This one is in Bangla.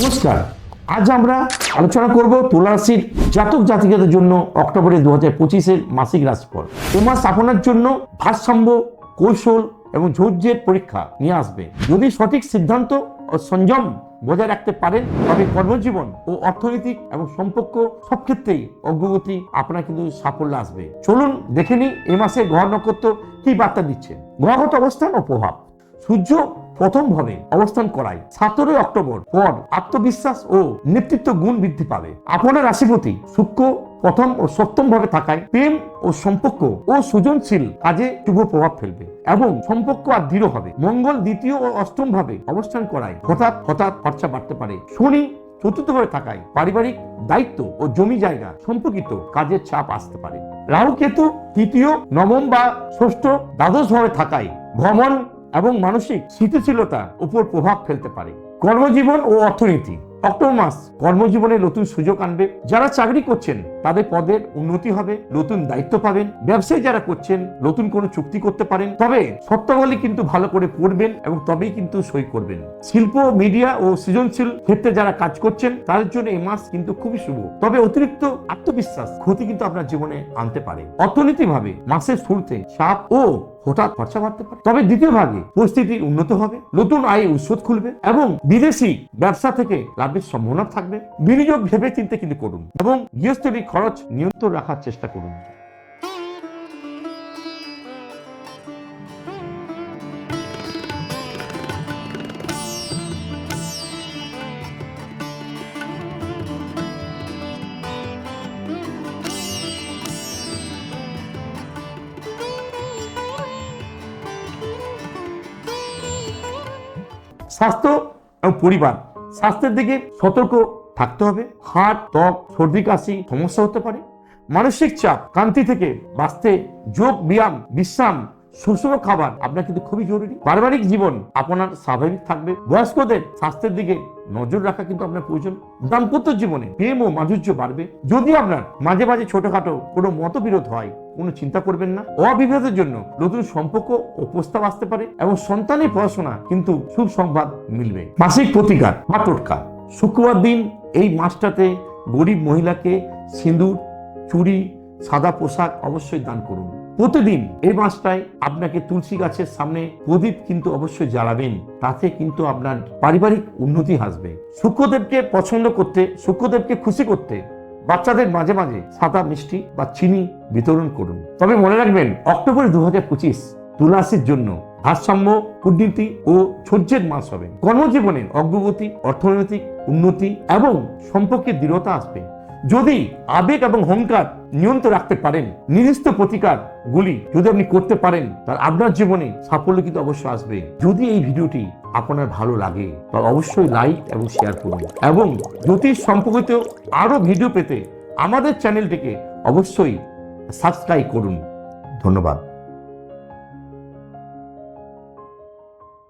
নমস্কার। আজ আমরা আলোচনা করব তুলা রাশির জাতক জাতিকাদের জন্য অক্টোবরে দু হাজার পঁচিশের মাসিক রাশিফল। এ মাস জন্য ভারসাম্য, কৌশল এবং ধৈর্যের পরীক্ষা নিয়ে আসবে। যদি সঠিক সিদ্ধান্ত ও সংযম বজায় রাখতে পারেন, তবে কর্মজীবন ও অর্থনৈতিক এবং সম্পর্ক সব ক্ষেত্রেই অগ্রগতি আপনার কিন্তু সাফল্য আসবে। চলুন দেখে নিই এ মাসে গ্রহ নক্ষত্র কি বার্তা দিচ্ছে গ্রহগত অবস্থান ও প্রভাব। সূর্য প্রথম ভাবে অবস্থান করায় সতেরোই অক্টোবর পর আত্মবিশ্বাস ও নেতৃত্ব গুণ বৃদ্ধি পাবে। আপনার রাশিপতি শুক্র প্রথম ও সপ্তম ভাবে থাকায় প্রেম ও সম্পর্ক ও সৃজনশীল কাজে শুভ প্রভাব ফেলবে এবং সম্পর্ক আর দৃঢ় হবে। মঙ্গল দ্বিতীয় ও অষ্টম ভাবে অবস্থান করায় হঠাৎ হঠাৎ খরচা বাড়তে পারে। শনি চতুর্থভাবে থাকায় পারিবারিক দায়িত্ব ও জমি জায়গা সম্পর্কিত কাজের চাপ আসতে পারে। রাহু কেতু তৃতীয়, নবম বা ষষ্ঠ দ্বাদশ ভাবে থাকায় ভ্রমণ এবং মানসিক স্থিতিশীলতা উপর প্রভাব ফেলতে পারে। কর্মজীবন ও অর্থনীতি। অক্টোবর মাস কর্মজীবনে নতুন সুযোগ আনবে। যারা চাকরি করছেন, তাদের পদের উন্নতি হবে, নতুন দায়িত্ব পাবেন। ব্যবসায় যারা করছেন, নতুন কোনো চুক্তি করতে পারেন। তবে সত্যবলী কিন্তু ভালো করে পড়বেন এবং তবেই কিন্তু সই করবেন। শিল্প, মিডিয়া ও সৃজনশীল ক্ষেত্রে যারা কাজ করছেন, তাদের জন্য এই মাস কিন্তু খুবই শুভ। তবে অতিরিক্ত আত্মবিশ্বাস, ক্ষতি কিন্তু আপনার জীবনে আনতে পারে। অর্থনীতিভাবে মাসের শুরুতে সাপ ও হঠাৎ খরচা বাড়তে পারে। তবে দ্বিতীয় ভাগে পরিস্থিতি উন্নত হবে, নতুন আয় উৎস খুলবে এবং বিদেশি ব্যবসা থেকে লাভের সম্ভাবনা থাকবে। বিনিয়োগ ভেবে চিন্তে কিন্তু করুন এবং গৃহস্থলী খরচ নিয়ন্ত্রণ রাখার চেষ্টা করুন। স্বাস্থ্য এবং পরিবার। স্বাস্থ্যের দিকে সতর্ক থাকতে হবে। হাট ত্বক, সর্দি, কাশি সমস্যা হতে পারে। মানসিক চাপ কান্তি থেকে বাঁচতে যোগ, ব্যায়াম, বিশ্রাম সুষম খাবার আপনার কিন্তু খুবই জরুরি। পারিবারিক জীবন আপনার স্বাভাবিক থাকবে। বয়স্কদের স্বাস্থ্যের দিকে নজর রাখা কিন্তু আপনার প্রয়োজন। দাম্পত্য জীবনে প্রেম ও মাধুর্য বাড়বে। যদি আপনার মাঝে মাঝে ছোটখাটো কোনো মতবিরোধ হয়, কোনো চিন্তা করবেন না। অবিবাহের জন্য নতুন সম্পর্ক ও প্রস্তাব আসতে পারে এবং সন্তানের পড়াশোনা কিন্তু সুখ সংবাদ মিলবে। মাসিক প্রতিকার বা টোটকা শুক্রবার দিন এই মাসটাতে গরিব মহিলাকে সিঁদুর, চুড়ি, সাদা পোশাক অবশ্যই দান করুন। প্রতিদিন এই মাসটায় আপনাকে তুলসী গাছের সামনে প্রদীপ কিন্তু অবশ্যই জ্বালাবেন। তাতে কিন্তু আপনার পারিবারিক উন্নতি আসবে শুক্রদেবকে পছন্দ করতে, শুক্রদেবকে খুশি করতে বাচ্চাদের মাঝে মাঝে সাদা মিষ্টি বা চিনি বিতরণ করুন। তবে মনে রাখবেন, অক্টোবর দু হাজার পঁচিশ তুলাসীর জন্য ভারসাম্য, কূটনীতি ও ধৈর্যের মাস হবে। কর্মজীবনের অগ্রগতি, অর্থনৈতিক উন্নতি এবং সম্পর্কে দৃঢ়তা আসবে। যদি আবেগ এবং অহংকার নিয়ন্ত্রণ রাখতে পারেন। নিরস্ত প্রতিকার গুলি যদি আপনি করতে পারেন, তার আপনার জীবনে সাফল্য কিন্তু অবশ্যই আসবে। যদি এই ভিডিওটি আপনার ভালো লাগে তবে অবশ্যই লাইক এবং শেয়ার করুন। এবং জ্যোতিষ সম্পর্কিত আরও ভিডিও পেতে আমাদের চ্যানেলটিকে অবশ্যই সাবস্ক্রাইব করুন। ধন্যবাদ।